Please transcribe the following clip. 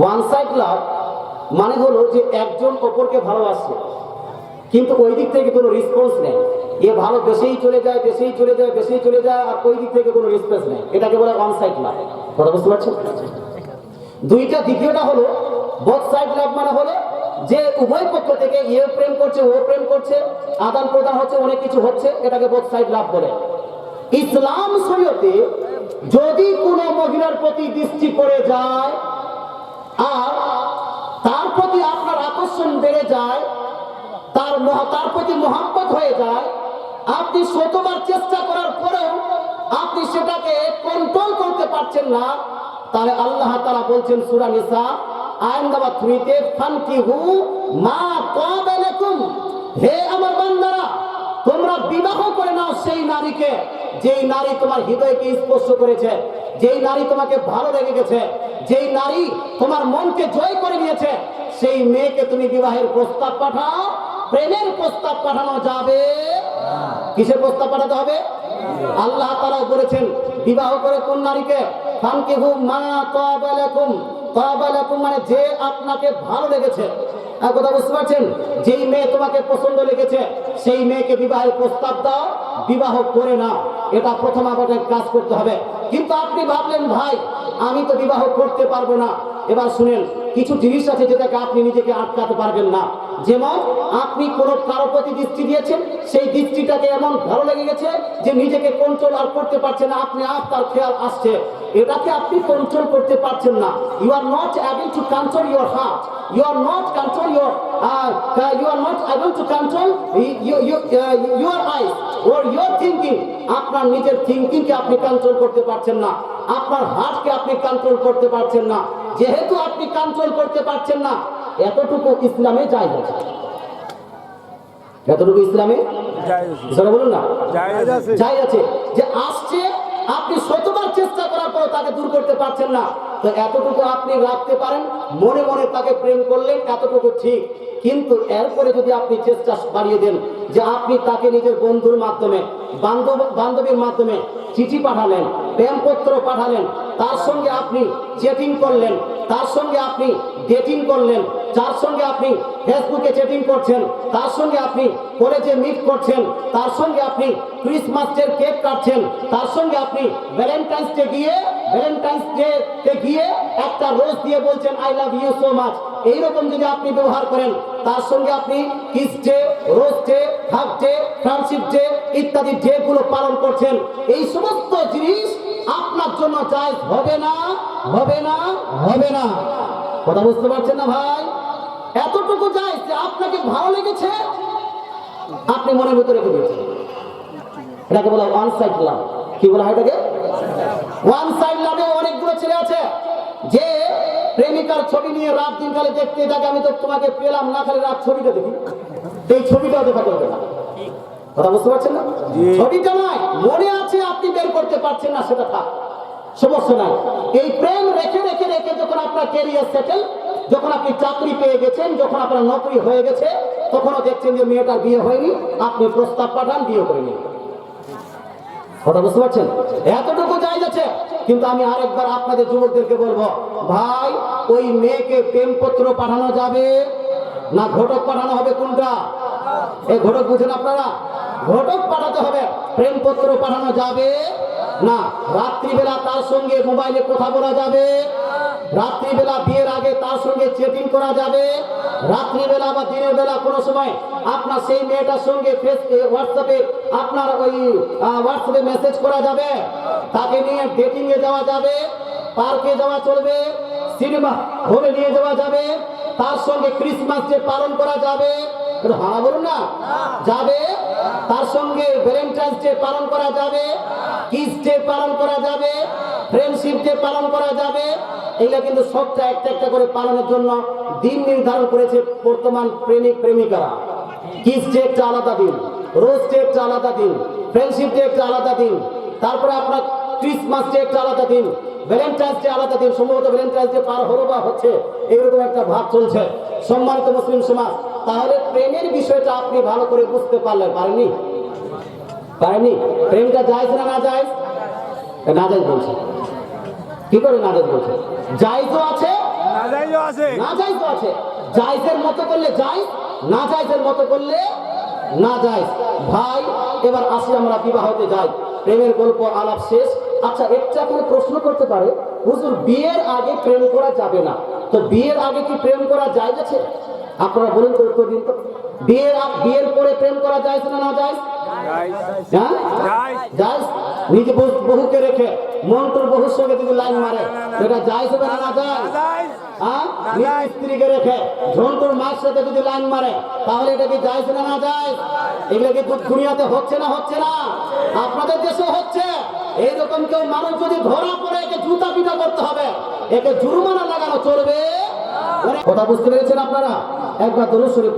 One side love মানে হলো যে একজন অপরকে ভালোবাসছে কিন্তু ওই দিক থেকে কোনো রেসপন্স নেই। এ ভালো দেশেই চলে যায়, দেশেই চলে যায়, দেশেই চলে যায়, আর ওই দিক থেকে কোনো রেসপন্স নেই। এটাকে বলে ওয়ান সাইড লাভ কথা বুঝতে পারছেন? দুইটা দ্বিতীয়টা হলো বোথ সাইড লাভ মানে হলো যে উভয় পক্ষ থেকে এও প্রেম করছে, ও প্রেম করছে আদান প্রদান হচ্ছে, অনেক কিছু হচ্ছে, এটাকে বোথ সাইড লাভ বলে। ইসলাম শরীয়তে যদি কোনো মহিলার প্রতি দৃষ্টি পড়ে যায় আর তার প্রতি আপনার আকর্ষণ বেড়ে যায়, তার তার প্রতি মহাব্বত হয়ে যায়, আপনি শতবার চেষ্টা করার পরেও আপনি সেটাকে কন্ট্রোল করতে পারছেন না, তাহলে আল্লাহ তারা বলছেন সুরা নিসা, আইন থ্রিতে ফানকি হু মা কাবালাকুম হে আমার বান্দারা, তোমরা বিবাহ করে নাও সেই নারীকে। যেই নারী তোমার হৃদয়কে স্পর্শ করেছে, যেই নারী তোমাকে ভালো লেগে গেছে, যেই নারী তোমার মনকে জয় করে নিয়েছে, সেই মেয়েকে তুমি বিবাহের প্রস্তাব পাঠাও, প্রেমের প্রস্তাব পাঠানো যাবে। কিসের প্রস্তাব পাঠাতে হবে? আল্লাহ তারা বলেছেন, বিবাহ করে কোন নারীকে? ফানকিহু মা তাবালাকুম। তাবালাকুম মানে যে আপনাকে ভালো লেগেছে কথা বুঝতে পারছেন? যেই মেয়ে তোমাকে পছন্দ লেগেছে, সেই মেয়েকে বিবাহের প্রস্তাব দাও, বিবাহ করে না এটা প্রথম আমাদের কাজ করতে হবে। কিন্তু আপনি ভাবলেন, ভাই, আমি তো বিবাহ করতে পারব না। এবার শুনেন, কিছু জিনিস আছে যেটাকে আপনি নিজেকে আটকাতে পারবেন না। যেমন, আপনি কোনো কারও প্রতি দৃষ্টি দিয়েছেন, সেই দৃষ্টিটাকে এমন ভালো লেগে গেছে যে নিজেকে কন্ট্রোল আর করতে পারছেন না। আপনি আপ তার খেয়াল আসছে এটাকে আপনি কন্ট্রোল করতে পারছেন না। You are not able to control your heart you are not control your you are not able to control your eyes or your thinking আপনার নিজের থিঙ্কিংকে আপনি কন্ট্রোল করতে পারছেন না। আপনার হার্টকে আপনি কন্ট্রোল করতে পারছেন না। যেহেতু আপনি কন্ট্রোল করতে পারছেন না এতটুকু ইসলামে যাই আছে এতটুকু ইসলামে? বলুন না। যাই আছে। যে আসছে আপনি শতবার চেষ্টা করার পর তাকে দূর করতে পারছেন না। তো এতটুকু আপনি রাখতে পারেন, মনে মনে তাকে প্রেম করলেন, এতটুকু ঠিক। কিন্তু এরপরে যদি আপনি চেষ্টা বাড়িয়ে দেন যে আপনি তাকে নিজের বন্ধুর মাধ্যমে, বান্ধব, বান্ধবীর মাধ্যমে চিঠি পাঠালেন, প্রেমপত্র পাঠালেন, তার সঙ্গে আপনি চেটিং করলেন, তার সঙ্গে আপনি ডেটিং করলেন, যার সঙ্গে আপনি ফেসবুকে চেটিং করছেন, তার সঙ্গে আপনি কলেজে মিট করছেন, তার সঙ্গে আপনি ক্রিসমাসের কেক কাটছেন, তার সঙ্গে আপনি ভ্যালেন্টাইন্স ডে গিয়ে ভ্যালেন্টাইন্স ডে গিয়ে একটা রোজ দিয়ে বলছেন I love you so much এইরকম যদি আপনি ব্যবহার করেন, তার সঙ্গে আপনি kiss day rose day half day ইত্যাদি ডে পালন করছেন। এই সমস্ত জিনিস আপনার জন্য জায়জ হবে না হবে না হবে না। কথা বুঝতে পারছেন না ভাই? এতটুকু যায় যে আপনাকে ভালো লেগেছে, আপনি মনের ভিতরে রেখে এটাকে বলা ওয়ান সাইড কি বলা হয় এটাকে? ওয়ান সাইড লাভে অনেকগুলো ছেলে আছে যে প্রেমিকার ছবি নিয়ে রাত দিন কালে দেখতে থাকে আমি তো তোমাকে পেলাম না খালি রাত ছবিটা দেখি। এই ছবিটাও দেখা করবে না। কথা বুঝতে পারছেন না? ছবিটা নয় মনে আছে আপনি বের করতে পারছেন না সেটা থাক। সমস্যা নাই। এই প্রেম রেখে রেখে রেখে যখন আপনার ক্যারিয়ার সেটেল যখন আপনি চাকরি পেয়ে গেছেন যখন আপনার নকরি হয়ে গেছে তখনও দেখছেন যে মেয়েটার বিয়ে হয়নি আপনি প্রস্তাব পাঠান বিয়ে করে নিন। কথা বুঝতে পারছেন? এতটুকু যাই যাচ্ছে, কিন্তু আমি আরেকবার আপনাদের যুবকদেরকে বলব, ভাই, ওই মেয়েকে প্রেমপত্র পাঠানো যাবে না ঘটক পাঠানো হবে কোনটা? এই ঘটক বুঝেন আপনারা? ঘটক পাঠাতে হবে, প্রেমপত্র পাঠানো যাবে না। রাত্রিবেলা তার সঙ্গে মোবাইলে কথা বলা যাবে। রাত্রিবেলা সঙ্গে চেটিং করা যাবে। রাত্রিবেলা বা দিনের বেলা কোনো সময় আপনার সেই মেয়েটার সঙ্গে হোয়াটসঅ্যাপে আপনার ওই হোয়াটসঅ্যাপে মেসেজ করা যাবে। তাকে নিয়ে ডেটিং এ যাওয়া যাবে পার্কে যাওয়া চলবে সিনেমা হলে নিয়ে যাওয়া যাবে, তার সঙ্গে ক্রিসমাস ডে পালন করা যাবে। হ্যাঁ বলুন না? যাবে, তার সঙ্গে ভ্যালেন্টাইন্স ডে পালন করা যাবে কিস ডে পালন করা যাবে ফ্রেন্ডশিপ ডে পালন করা যাবে। এগুলো কিন্তু সবটা একটা একটা করে পালনের জন্য দিন নির্ধারণ করেছে বর্তমান প্রেমিক, প্রেমিকারা। কিস ডে একটা আলাদা দিন রোজ ডে একটা আলাদা দিন ফ্রেন্ডশিপ ডে একটা আলাদা দিন, তারপরে আপনার ক্রিসমাস ডে একটা আলাদা দিন ভ্যালেন্টাইন্স ডে আলাদা দিন, সম্ভবত ভ্যালেন্টাইন্স ডে পার হলো বা হচ্ছে এরকম একটা ভাব চলছে। সম্মানিত মুসলিম সমাজ, তাহলে প্রেমের বিষয়টা আপনি ভালো করে বুঝতে পারলেন, পারেননি? পারেননি? প্রেমটা যায় না না যায় না যায় বলছে। কি করে না জায়েজ বলছে? জায়েজও আছে নাজাইজও আছে। না জায়েজও আছে। জায়েজের মতো করলে জায়েজ না জায়েজের মতো করলে না জায়েজ ভাই এবার আসি আমরা বিবাহতে যাই। প্রেমের গল্প আলাপ শেষ। আচ্ছা একটা করে প্রশ্ন করতে পারে হুজুর বিয়ের আগে প্রেম করা যাবে না। তো বিয়ের আগে কি প্রেম করা যায় আছে আপনারা বলুন তো উত্তর দিন তো। বিয়ের বিয়ের পরে প্রেম করা যায় না না যায় বহুকে রেখে মন্ত্র সঙ্গে যদি লাইন মারে হ্যাঁ? স্ত্রীকে রেখে মায়ের সাথে যদি লাইন মারে তাহলে এটা কি না যায় এগুলো কি দুনিয়াতে হচ্ছে না হচ্ছে না আপনাদের দেশে হচ্ছে এইরকম কেউ মানুষ যদি ধরা পড়ে একে জুতা পিটা করতে হবে একে জুরমানা লাগানো চলবে কথা বুঝতে পেরেছেন আপনারা একবার দরুদ শরীফ